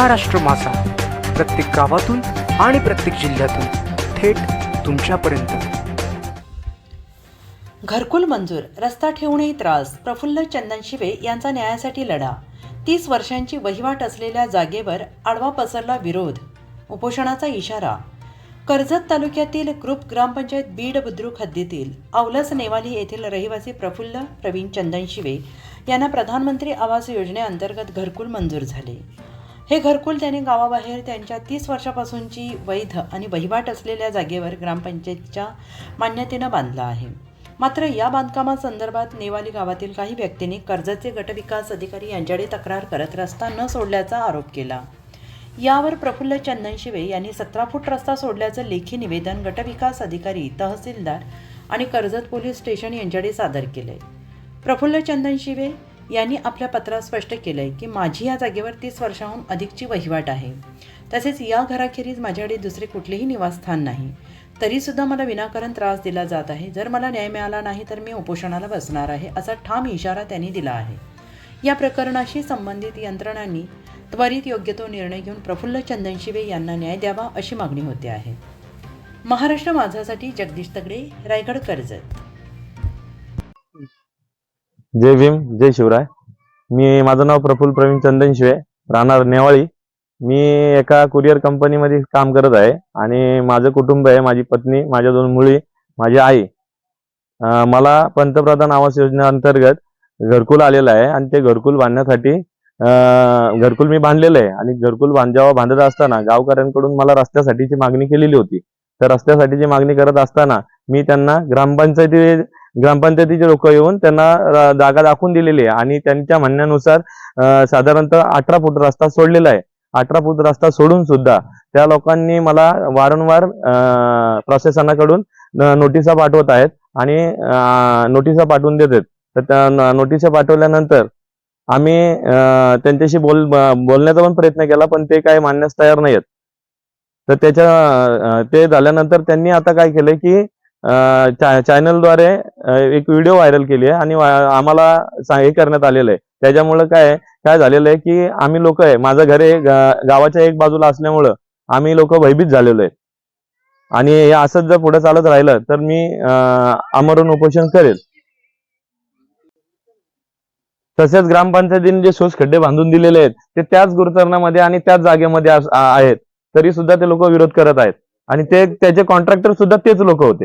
महाराष्ट्र मासा प्रत्येक गावातून आणि प्रत्येक जिल्ह्यातून थेट तुमच्यापर्यंत. घरकुल मंजूर रस्ता ठेवूनही त्रास प्रफुल्ल चंदन शिवे यांचा न्यायासाठी लढा. तीस वर्षांची वहिवाट असलेल्या जागेवर आडवा पसरला विरोध उपोषणाचा इशारा. कर्जत तालुक्यातील ग्रुप ग्रामपंचायत बीड बुद्रुक हद्दीतील औलस नेवाली येथील रहिवासी प्रफुल्ल प्रवीण चंदन शिवे यांना प्रधानमंत्री आवास योजनेअंतर्गत घरकुल मंजूर झाले. हे घरकुल त्याने गावाबाहेर त्यांच्या तीस वर्षापासूनची वैध आणि वहिवाट असलेल्या जागेवर ग्रामपंचायतच्या मान्यतेनं बांधलं आहे. मात्र या बांधकामासंदर्भात नेवाली गावातील काही व्यक्तींनी कर्जतचे गटविकास अधिकारी यांच्याकडे तक्रार करत रस्ता न सोडल्याचा आरोप केला. यावर प्रफुल्ल चंदन शिवे यांनी सतरा फूट रस्ता सोडल्याचं लेखी निवेदन गटविकास अधिकारी तहसीलदार आणि कर्जत पोलीस स्टेशन यांच्याकडे सादर केलंय. प्रफुल्ल चंदन शिवे यांनी आपल्या पत्रात स्पष्ट केलं आहे की माझी या जागेवर तीस वर्षाहून अधिकची वहिवाट आहे. तसेच या घराखेरीज माझ्याकडे दुसरे कुठलेही निवासस्थान नाही. तरीसुद्धा मला विनाकारण त्रास दिला जात आहे. जर मला न्याय मिळाला नाही तर मी उपोषणाला बसणार आहे असा ठाम इशारा त्यांनी दिला आहे. या प्रकरणाशी संबंधित यंत्रणांनी त्वरित योग्य तो निर्णय घेऊन प्रफुल्ल चंदन शिवे यांना न्याय द्यावा अशी मागणी होते आहे. महाराष्ट्र माझासाठी जगदीश तगडे रायगड कर्जत. जय भीम जय शिवराय. मी माझं नाव प्रफुल्ल प्रवीण चंदन शिवे राहणार नेवाळी. मी एका कुरिअर कंपनीमध्ये काम करत आहे आणि माझं कुटुंब आहे माझी पत्नी माझ्या दोन मुली माझी आई. मला पंतप्रधान आवास योजनेअंतर्गत घरकुल आलेलं आहे आणि ते घरकुल बांधण्यासाठी घरकुल मी बांधलेलं आहे आणि घरकुल बांधावा बांधत असताना गावकऱ्यांकडून मला रस्त्यासाठीची मागणी केलेली होती. तर रस्त्यासाठीची मागणी करत असताना मी त्यांना ग्रामपंचायती ग्रामपंचायतीचे लोक येऊन त्यांना जागा दाखवून दिलेली आहे. आणि त्यांच्या म्हणण्यानुसार साधारणतः अठरा फूट रस्ता सोडलेला आहे. अठरा फूट रस्ता सोडून सुद्धा त्या लोकांनी मला वारंवार प्रशासनाकडून नोटिसा पाठवत आहेत. आणि नोटिसा पाठवून देत आहेत तर त्या नोटिसा पाठवल्यानंतर आम्ही त्यांच्याशी बोल बोलण्याचा पण प्रयत्न केला पण ते काय मानण्यास तयार नाही आहेत तर त्याच्या ते झाल्यानंतर त्यांनी आता काय केलंय की चॅनलद्वारे एक व्हिडिओ व्हायरल केली आहे आणि आम्हाला हे करण्यात आलेलं आहे. त्याच्यामुळं काय काय झालेलं आहे की आम्ही लोक आहे माझं घर हे गावाच्या एक बाजूला असल्यामुळं आम्ही लोक भयभीत झालेलो आहे. आणि हे असंच जर पुढे चालत राहिलं तर मी अं, आमरण उपोषण करेल. तसेच ग्रामपंचायतीने जे सोस खड्डे बांधून दिलेले आहेत ते त्याच गुरुतरणामध्ये आणि त्याच जागेमध्ये आहेत. तरी सुद्धा ते लोक विरोध करत आहेत. आणि ते त्याचे कॉन्ट्रॅक्टर सुद्धा तेच लोक होते.